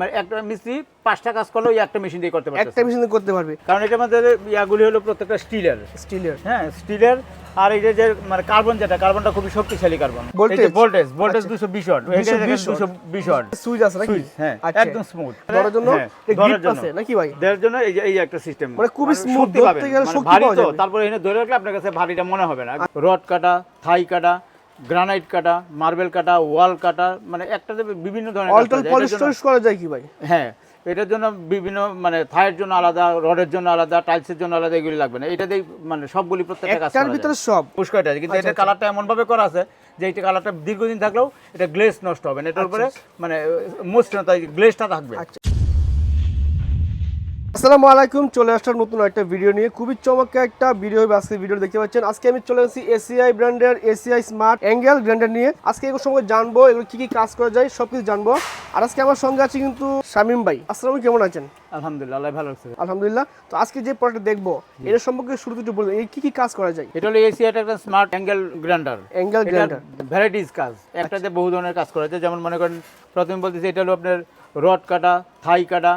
মানে একটা মিস্ত্রি পাঁচটা কাজ করলেও এই একটা মেশিন দিয়ে করতে পারবে একটা মেশিন করতে পারবে। কারণ এটার মধ্যে ইয়াগুলি হলো প্রত্যেকটা স্টিলের স্টিলের হ্যাঁ স্টিলের আর এই যে মানে কার্বন যেটা কার্বনটা খুবই শক্তিশালী কার্বন? Voltage voltage. দুশো বিশ ওয়াট। 220 দুশো বিশ ওয়াট। সুইচ আছে নাকি? হ্যাঁ আচ্ছা। একদম স্মুথ ধরার জন্য ধরার গ্রিপ আছে নাকি ভাই? দেওয়ার জন্য এই যে এই একটা সিস্টেম মানে খুবই smooth, ধরতে গেলে শক্তি ভারী পাওয়া যাবে। তারপরে এনে ধরে রাখলে আপনার কাছে ভারীটা মনে হবে না। রড কাটা থাই কাটা গ্রানাইট কাটা মার্বেল কাটা ওয়াল কাটা মানে একটাতে বিভিন্ন ধরনের অল্টার করা যায়। পলিশ করা কি ভাই? হ্যাঁ এটার জন্য বিভিন্ন মানে থায়ের জন্য আলাদা রডের জন্য আলাদা টাইলসের জন্য আলাদা এগুলি লাগবে না। এটাতেই মানে সবগুলি প্রত্যেকটা কাজ করা ভিতরে সব। পুষ্করটা কিন্তু এটার কালারটা এমন ভাবে করা আছে যে এটা কালারটা দীর্ঘদিন থাকলেও এটা গ্লেজ নষ্ট হবে না। এটার উপরে মানে মসৃণতা গ্লেজটা থাকবে। আচ্ছা। আসসালামু আলাইকুম চলে আসলাম নতুন একটা ভিডিও নিয়ে। খুবই চমৎকার একটা ভিডিও হবে আজকে ভিডিও দেখতে পাচ্ছেন। আজকে আমি চলে এসেছি এসিআই ব্র্যান্ডের এসিআই স্মার্ট অ্যাঙ্গেল ব্র্যান্ডের নিয়ে। আজকে এগুলো সঙ্গে জানব এগুলো কি কি কাজ করা যায় সবকিছু জানব। আর আজকে আমার সঙ্গে আছে কিন্তু শামিম ভাই। আসসালামু কেমন আছেন? আলহামদুলিল্লাহ ভালো লাগছে আলহামদুলিল্লাহ। তো আজকে যে প্রোডাক্ট দেখব এর সম্পর্কে শুরু একটু বলবেন এই কি কি কাজ করা যায়? এটা হলো এসি একটা smart angle grinder angle grinder varieties কাজ। একটাতে বহু ধরনের কাজ করা যায়। যেমন মনে করেন প্রথমে বলতেছি এটা হলো আপনার রড কাটা থাই কাটা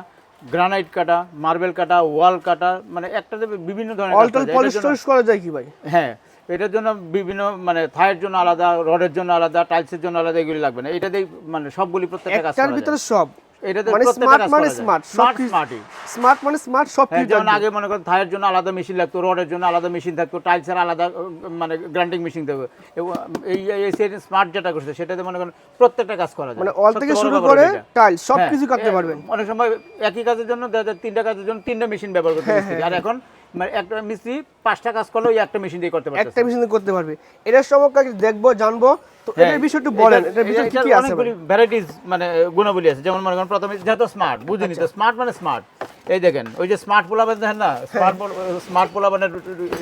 গ্রানাইট কাটা মার্বেল কাটা ওয়াল কাটা মানে একটাতে বিভিন্ন ধরনের অল্টার করা যায়। পলিশ করা কি ভাই? হ্যাঁ এটার জন্য বিভিন্ন মানে থায়ের জন্য আলাদা রডের জন্য আলাদা টাইলসের জন্য আলাদা এগুলি লাগবে না। এটা দিয়ে মানে সবগুলি প্রত্যেকটা কাজ ভিতরে সব। মানে মানে। স্মার্ট মানে স্মার্ট সব হ্যাঁ, কিছু আগে মনে করেন থায়ের জন্য আলাদা মেশিন লাগতো রডের জন্য আলাদা মেশিন থাকতো টাইলসের আলাদা মানে গ্রাইন্ডিং মেশিন থাকতো। এই এই স্মার্ট যেটা করছে সেটাতে মনে করেন প্রত্যেকটা কাজ করা যায়। মানে অল থেকে শুরু করে হলো টাইল সব হ্যাঁ, কিছু করতে পারবেন। অনেক সময় একই কাজের জন্য তিনটা কাজের জন্য তিনটা মেশিন ব্যবহার করতে আর এখন মানে একটা মিস্ত্রি পাঁচটা কাজ করলেও একটা মেশিন দিয়ে করতে পারবে একটা মেশিন দিয়ে করতে পারবে। এটার সম্পর্কে দেখব জানব। তো হ্যাঁ, এটার বিষয় একটু বলেন এটার বিষয় কি কি আছে? ভ্যারাইটিস মানে গুণাবলী আছে। যেমন মনে করেন প্রথমে যেহেতু স্মার্ট বুঝে নিতে স্মার্ট মানে স্মার্ট এই দেখেন ওই যে স্মার্ট পোলাবেন দেখেন না? স্মার্ট স্মার্ট পোলাবেনের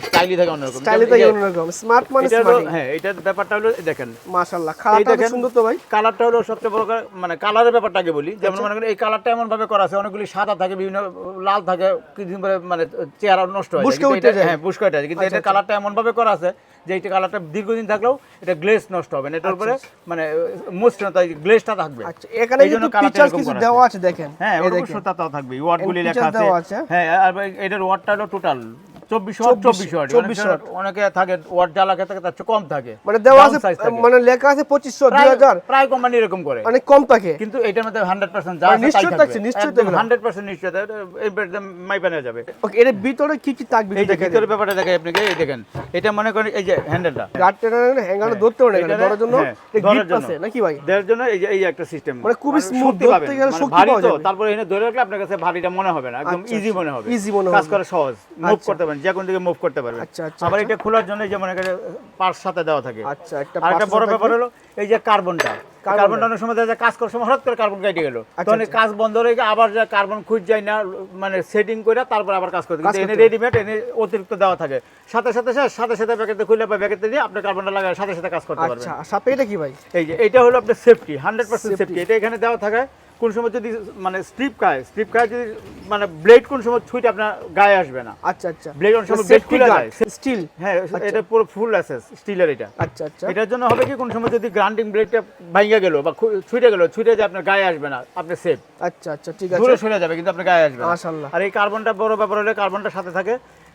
স্টাইলই থাকে অন্যরকম। স্টাইলে যে- অন্যরকম। স্মার্ট মানে স্মার্ট হ্যাঁ এটার ব্যাপারটা হলো দেখেন। মাশাআল্লাহ খালাটা সুন্দর তো ভাই। কালারটা হলো সবচেয়ে বড় মানে কালারের ব্যাপারটা আগে বলি। যেমন আচ্ছা। মনে করেন এই কালারটা এমন ভাবে করা আছে অনেকগুলি সাদা থাকে বিভিন্ন লাল থাকে কিছুদিন পরে মানে চেহারা নষ্ট হয় যায়। উঠে। হ্যাঁ বুশকে উঠে যায়। কিন্তু আচ্ছা, এটা কালারটা এমন ভাবে করা আছে যে এইটা কালারটা দীর্ঘদিন থাকলেও এটা গ্লেস নষ্ট হবে না। এটার উপরে মানে মসৃণতা গ্লেসটা থাকবে। আচ্ছা এখানে কিন্তু কালারটা কিছু দেওয়া আছে। দেখেন। হ্যাঁ ওটা সুতাটাও থাকবে ওয়ার্ডগুলি লেখা আছে। হ্যাঁ আর এটার ওয়ার্ডটা হলো টোটাল চব্বিশ ওয়াট 24 চব্বিশ ওয়াট 24 অনেকে- অনেকে থাকে ওয়াট যা লাগে থাকে তার কম থাকে। মানে দেওয়া আছে Down size থাকে। মানে লেখা আছে পঁচিশশো দুই প্রায়- কোম্পানি এরকম করে। মানে কম থাকে। কিন্তু এটার মধ্যে হান্ড্রেড পার্সেন্ট যা মানে আছে নিশ্চয় থাকছে, নিশ্চয় থাকবে। হান্ড্রেড পার্সেন্ট নিশ্চয় এই মাইপা নেওয়া যাবে। ওকে এর ভিতরে কি কি থাকবে এই যে ভিতরের ব্যাপারটা দেখে আপনাকে এই দেখেন। এটা মনে করেন এই যে হ্যান্ডেলটা টেনে ধরতে পারে এখানে ধরার জন্য হ্যাঁ, গ্রিপ আছে নাকি ভাই? দেওয়ার জন্য এই যে এই একটা সিস্টেম মানে ধরতে গেলে শক্তি পাওয়া যাবে। তারপরে ধরে রাখলে আপনার কাছে ভারীটা মনে হবে না। একদম আচ্ছা, ইজি আচ্ছা। মনে হবে। Easy মনে কাজ হবে। করা সহজ। মুভ আচ্ছা। করতে পারেন। যে কোনো দিকে মুভ করতে পারবেন আচ্ছা, আচ্ছা, আবার আচ্ছা। এটা খোলার জন্য এই যে মনে করেন পার্স সাথে দেওয়া থাকে। আচ্ছা একটা আর একটা বড় ব্যাপার হলো এই যে কার্বনটা কার্বনটা। অনেক সময় দেখা কাজ করার সময় হঠাৎ করে কার্বন কেটে গেল। তখন। কাজ বন্ধ হয়ে গিয়ে আবার যা কার্বন খুঁজ যায় না মানে সেটিং করে তারপর আবার কাজ করতে কিন্তু এনে রেডিমেড এনে অতিরিক্ত দেওয়া থাকে। সাথে সাথে সাথে সাথে প্যাকেটে খুলে বা প্যাকেটে দিয়ে আপনি কার্বনটা লাগায় সাথে সাথে কাজ করতে পারবেন। আচ্ছা সাথে এটা কি ভাই? এই যে এটা হলো আপনার সেফটি হান্ড্রেড পার্সেন্ট সেফটি এটা এখানে দেওয়া থাকে কোন সময় যদি মানে স্ট্রিপ খায় স্ট্রিপ খায় যদি মানে ব্লেড কোন সময় ছুঁইতে আপনার গায়ে আসবে না। আচ্ছা আচ্ছা। ব্লেড অনেক সময় ব্লেড খুলে যায়। স্টিল হ্যাঁ এটা পুরো ফুল অ্যাসেস স্টিলের এটা। আচ্ছা আচ্ছা। এটার জন্য হবে কি কোন সময় যদি গ্রাইন্ডিং ব্লেডটা ভাঙা গেল বা ছুটে গেল ছুটে যে আপনার গায়ে আসবে না আপনি সেফ আচ্ছা আচ্ছা ঠিক দূরে আছে সরে যাবে কিন্তু আপনার গায়ে আসবে না। মাশাআল্লাহ। আর এই কার্বনটা বড় ব্যাপার হলে কার্বনটা সাথে থাকে।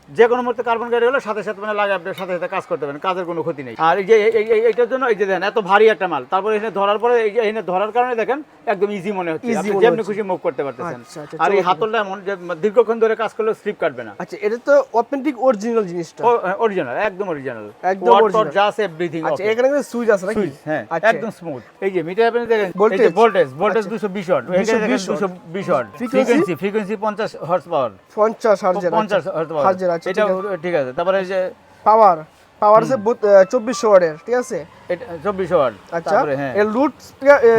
যে কোনো মুহূর্তে কার্বন গাড়ি হলে সাথে সাথে মানে লাগে আপনি সাথে সাথে কাজ করতে পারেন কাজের কোনো ক্ষতি নেই। আর এই যে এই- এই- এই- এইটার জন্য এই যে দেখেন এত ভারী একটা মাল। তারপরে এখানে ধরার পরে এই যে এখানে ধরার কারণে দেখেন একদম ইজি মনে হচ্ছে। যেমনি খুশি মুভ করতে পারতেছেন। আচ্ছা, আচ্ছা, আর এই হাতলটা এমন যে দীর্ঘক্ষণ ধরে কাজ করলে স্লিপ কাটবে না। আচ্ছা এটা তো অথেন্টিক অরিজিনাল জিনিসটা। অরিজিনাল একদম অরিজিনাল একদম। যা আছে এভরিথিং আচ্ছা এখানে কিন্তু সুইচ আছে নাকি? হ্যাঁ আচ্ছা। একদম স্মুথ এই যে মিটার আপনি দেখেন? ভোল্টেজ ভোল্টেজ আচ্ছা। 220 ওয়াট। 220 দেখেন watt। 220 watt. Frequency frequency 50 horse power 50 হার্জের 50 হর্স আছে এটা ঠিক আছে? তারপরে যে পাওয়ার পাওয়ার আছে চব্বিশশো ওয়াটের ঠিক আছে? 24 ওয়াট। আচ্ছা হ্যাঁ। রুট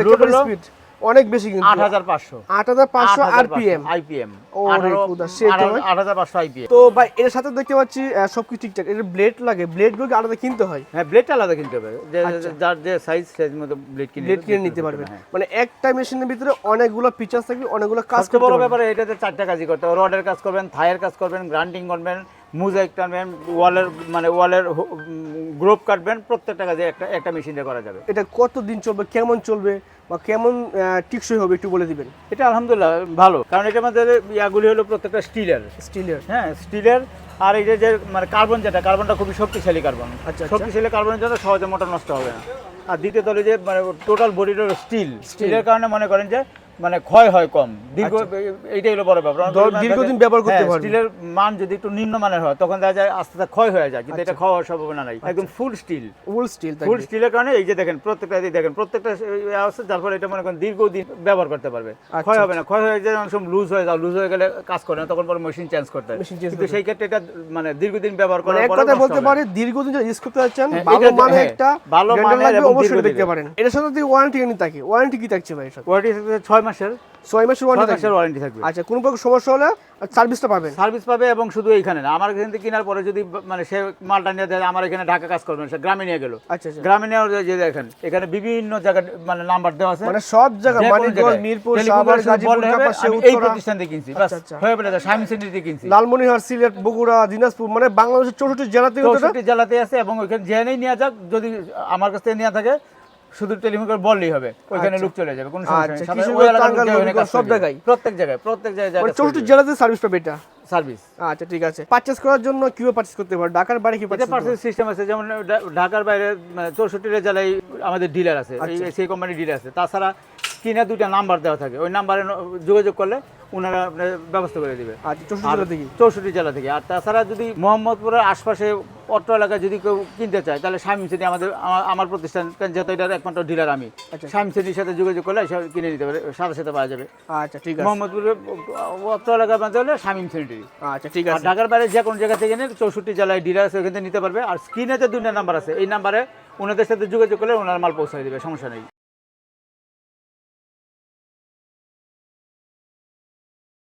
Root স্পিড অনেক বেশি কিন্তু। 8500 আট হাজার পাঁচশো আরপিএম। আইপিএম। তো ভাই। 8500 আইপিএম। তো ভাই এর সাথে দেখতে পাচ্ছি সবকিছু ঠিকঠাক। এর ব্লেড লাগে। ব্লেডগুলো আলাদা কিনতে হয়? হ্যাঁ ব্লেডটা আলাদা কিনতে হবে। যে আচ্ছা। যার যে সাইজ সাইজ মতো ব্লেড কিনে ব্লেড কিনে নিতে পারবেন হ্যাঁ মানে একটা মেশিনের ভিতরে অনেকগুলো ফিচার্স থাকবে অনেকগুলো কাজ সবচেয়ে বড় করতে ব্যাপারে এটাতে চারটা কাজই করতে হবে। রডের কাজ করবেন থায়ের কাজ করবেন গ্রাইন্ডিং করবেন মুজাইক টানবেন ওয়ালের মানে ওয়ালের গ্রোপ কাটবেন প্রত্যেকটা কাজে একটা একটা মেশিন দিয়ে করা যাবে। এটা কত দিন চলবে কেমন চলবে বা কেমন টিকসই হবে একটু বলে দিবেন। এটা আলহামদুলিল্লাহ ভালো কারণ এটার মধ্যে ইয়াগুলি হলো প্রত্যেকটা স্টিলের। স্টিলের। হ্যাঁ স্টিলের আর এই যে মানে কার্বন যেটা কার্বনটা খুবই শক্তিশালী কার্বন। আচ্ছা, আচ্ছা। শক্তিশালী কার্বনের জন্য সহজে মোটর নষ্ট হবে না। আর দ্বিতীয়ত হলো যে মানে টোটাল বডির স্টিল। স্টিলের কারণে মনে করেন যে মানে ক্ষয় হয় কম। দীর্ঘ এইটাই হলো বড় ব্যাপার। আচ্ছা। দীর্ঘদিন ব্যবহার করতে হ্যাঁ, পারবে। স্টিলের মান যদি একটু নিম্নমানের হয় তখন দেখা যায় আস্তে আস্তে ক্ষয় হয়ে যায় কিন্তু এটা ক্ষয় হওয়ার সম্ভাবনা নাই। একদম ফুল স্টিল ফুল স্টিল ফুল স্টিলের কারণে এই যে দেখেন প্রত্যেকটা দিয়ে দেখেন প্রত্যেকটা আছে যার ফলে এটা মনে করেন দীর্ঘদিন ব্যবহার করতে পারবে। আচ্ছা, ক্ষয় হবে না। ক্ষয় হয়ে যায় অনেক সময় লুজ হয়ে যাও লুজ হয়ে গেলে কাজ করে না তখন পরে মেশিন চেঞ্জ করতে হয়। কিন্তু সেই ক্ষেত্রে এটা মানে দীর্ঘদিন ব্যবহার মানে করার এক কথা বলতে পারে দীর্ঘদিন যদি ইউজ করতে চাচ্ছেন হ্যাঁ, ভালো মানে একটা ভালো এবং অবশ্যই দেখতে পারেন। এটার সাথে যদি ওয়ারেন্টি থাকে ওয়ারেন্টি কি থাকছে ভাই এর সাথে? ওয়ারেন্টি থাকবে ছয় মাসের ছয় মাসের ওয়ারেন্টি মাসের ওয়ারেন্টি থাকবে। আচ্ছা কোনো প্রকার সমস্যা হলে সার্ভিসটা পাবেন। সার্ভিস পাবে এবং শুধু এইখানে না। আমার এখান থেকে কেনার পরে যদি মানে সে মালটা নিয়ে দেয় আমার এখানে ঢাকা কাজ করবেন সে গ্রামে নিয়ে গেল। আচ্ছা আচ্ছা। গ্রামে নেওয়ার যে দেখেন এখানে বিভিন্ন জায়গায় মানে নাম্বার দেওয়া আছে। মানে সব জায়গা মানিকগঞ্জ মিরপুর সাভার গাজীপুর কাপাসিয়া এই প্রতিষ্ঠান থেকে কিনছি বাস। আচ্ছা, আচ্ছা। হয়ে বলে স্বামী সেন্টার কিনছি। লালমনিরহাট সিলেট বগুড়া দিনাজপুর মানে বাংলাদেশের চৌষট্টি জেলাতে চৌষট্টি জেলাতে আছে এবং ওইখানে জেনেই নেওয়া যাক যদি আমার কাছ থেকে নেওয়া থাকে শুধু টেলিফোন করে বললেই হবে ওইখানে আচ্ছা। লোক চলে যাবে কোনো সমস্যা আচ্ছা, ওখানে সব জায়গায়? প্রত্যেক জায়গায় প্রত্যেক মানে জায়গায় চৌষট্টি জেলাতে সার্ভিস পাবে এটা? সার্ভিস আচ্ছা ঠিক আছে। পারচেস করার জন্য কীভাবে পারচেস করতে পারে? ঢাকার বাইরে কি এটা পারচেস সিস্টেম আছে যেমন ঢাকার বাইরে মানে চৌষট্টি জেলায় আমাদের ডিলার আছে আচ্ছা। সেই কোম্পানির ডিলার আছে। তাছাড়া কিনে দুইটা নাম্বার দেওয়া থাকে। ওই নাম্বারে যোগাযোগ করলে ওনারা আপনার ব্যবস্থা করে দিবে। আচ্ছা চৌষট্টি আর জেলা থেকে? চৌষট্টি জেলা থেকে। আর তাছাড়া যদি মোহাম্মদপুরের আশপাশে অত্র এলাকায় যদি কেউ কিনতে চায় তাহলে শামিম সিটি আমাদের আমার- প্রতিষ্ঠান কারণ যেহেতু এটার একমাত্র ডিলার আমি। আচ্ছা। শামিম সিটির সাথে যোগাযোগ করলে কিনে নিতে পারে সাথে সাথে পাওয়া যাবে। আচ্ছা ঠিক আছে। মোহাম্মদপুরের অত্র এলাকায় বানতে হলে শামিম সিটি আচ্ছা ঠিক আছে। ঢাকার বাইরে যে কোনো জায়গা থেকে নিয়ে চৌষট্টি জেলায় ডিলার আছে ওখান থেকে নিতে পারবে। আর স্ক্রিনে যে দুটো নাম্বার আছে। এই নাম্বারে ওনাদের সাথে যোগাযোগ করলে ওনার মাল পৌঁছায় দেবে সমস্যা নেই।